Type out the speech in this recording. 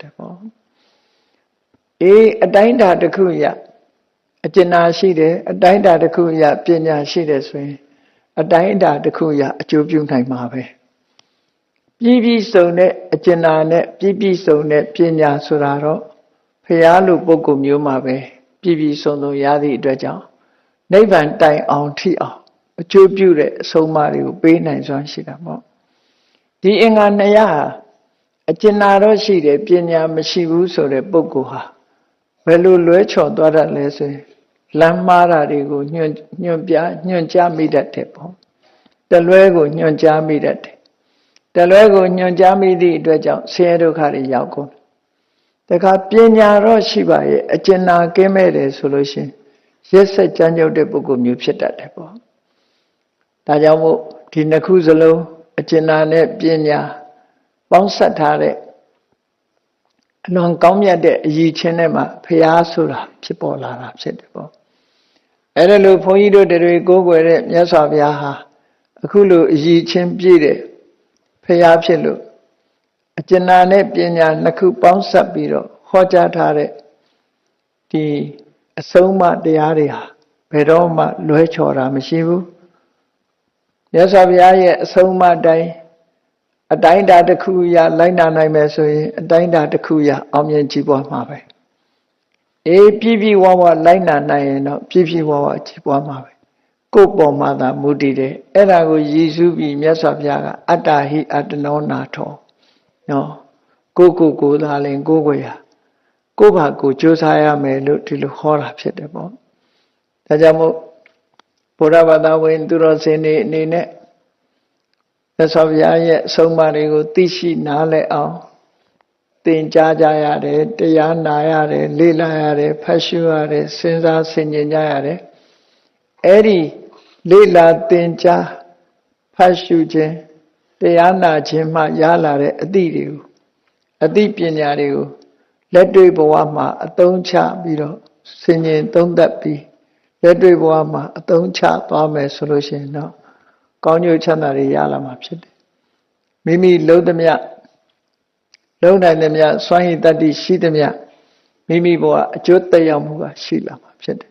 တယ်ပေါ့အေးအတိုင်းတာတစ်ခုရအကျဉ်းနာရှိတယ်အတိုင်းတာတစ်ခုရပညာရှိတယ်ဆိုရင် အတိုင်းတာတစ်ခုရအကျိုးပြုနိုင်မှာပဲပြီးပြီးစုံတဲ့အကျဉ်းနာနဲ့ပြီးပြီးစုံတဲ့ပညာဆိုတာတော့ဖရာလိုပုဂ္ဂိုလ်မျိုးမှာပဲပြီးပြီးစုံစုံရသည့်အတွက်ကြောင့်နိဗ္ဗာန်တိုင်အောင်ထိအောင်အကျိုးပြုတဲ့အဆုံးအမတွေကိုပေးနိုင်စွမ်းရှိတာပေါ့ဒီအင်္ဂါနှစ်ရဟာ အကျဉ်းနာတော့ရှိတယ်ပညာမရှိဘူးဆိုတဲ့ပုဂ္ဂိုလ်ဟာဘယ်လိုလွဲချော်သွားတတ်လဲဆိုရင်လမ်းမှားတာတွေကိုညွန့်ညွန့်ပြညွန့်ကြားမိတတ်တယ်ပေါ့တလွဲကိုညွန့်ကြားမိတတ်တယ်တလွဲကိုညွန့်ကြားမိသည့်အတွက်ကြောင့်ဆင်းရဲဒုက္ခတွေရောက်ကုန်တခါပညာတော့ရှိပါရဲ့အကျဉ်းနာကင်းမဲ့တယ်ဆိုလို့ရှိရင်ရက်ဆက်ကြမ်းကြုတ်တဲ့ပုဂ္ဂိုလ်မျိုးဖြစ်တတ်တယ်ပေါ့ဒါကြောင့်မို့ဒီနှစ်ခုစလုံးအကျဉ်းနာနဲ့ပညာ ပေါင်းဆက်ထားတဲ့အလွန်ကောင်းမြတ်တဲ့အရည်ချင်းထဲမှာဖျားဆိုတာဖြစ်ပေါ်လာတာဖြစ်တယ်ပေါ့အဲ့ဒါလို့ဘုန်းကြီးတို့တွေကိုးကွယ်တဲ့မြတ်စွာဘုရားဟာအခုလိုအရည်ချင်းပြည့်တဲ့ဖျားဖြစ်လို့အကျဉ်းနာနဲ့ပညာနှစ်ခုပေါင်းဆက်ပြီးတော့ဟောကြားထားတဲ့ဒီအဆုံးအမတရားတွေဟာဘယ်တော့မှလွဲချော်တာမရှိဘူးမြတ်စွာဘုရားရဲ့အဆုံးအမတိုင်း အတိုင်းတာတစ်ခုရလိုက်နာနိုင်မယ်ဆိုရင်အတိုင်းတာတစ်ခုရအောင်မြင်ကြည်ပွားမှာပဲအေးပြည့်ပြည့်ဝဝလိုက်နာနိုင်ရင်တော့ပြည့်ပြည့်ဝဝကြည်ပွားမှာပဲကိုယ်ပေါ်မှာသာမူတည်တယ်အဲ့ဒါကိုရည်စူးပြီးမြတ်စွာဘုရားကအတ္တဟိအတ္တနောနာထောနော်ကိုကိုကိုသာလင်ကိုကိုရကိုဘာကိုကြိုးစားရမယ်လို့ဒီလိုဟောတာဖြစ်တယ်ပေါ့ဒါကြောင့်မို့ဘုရားဘာသာဝင် သူတော်စင်တွေအနေနဲ့ မြတ်စွာဘုရားရဲ့အဆုံးအမတွေကိုသိရှိနားလည်အောင်သင်ကြားကြရတယ်တရားနာရတယ်လေ့လာရတယ်ဖတ်ရှုရတယ်စဉ်းစားဆင်ခြင်ကြရတယ်အဲ့ဒီလေ့လာသင်ကြားဖတ်ရှုခြင်းတရားနာခြင်းမှရလာတဲ့အသည့်တွေကိုအသိပညာတွေကိုလက်တွေ့ဘဝမှာအသုံးချပြီးတော့ဆင်ခြင်သုံးသပ်ပြီးလက်တွေ့ဘဝမှာအသုံးချသွားမယ်ဆိုလို့ရှိရင်တော့ ကောင်းကျိုးချမ်းသာတွေရလာမှာဖြစ်တယ်မိမိလုံးသမျှလုံးနိုင်သမျှစွမ်းရည်တတ္တိရှိသမျှမိမိဘဝအကျိုးသက်ရောက်မှုကရှိလာမှာဖြစ်တယ်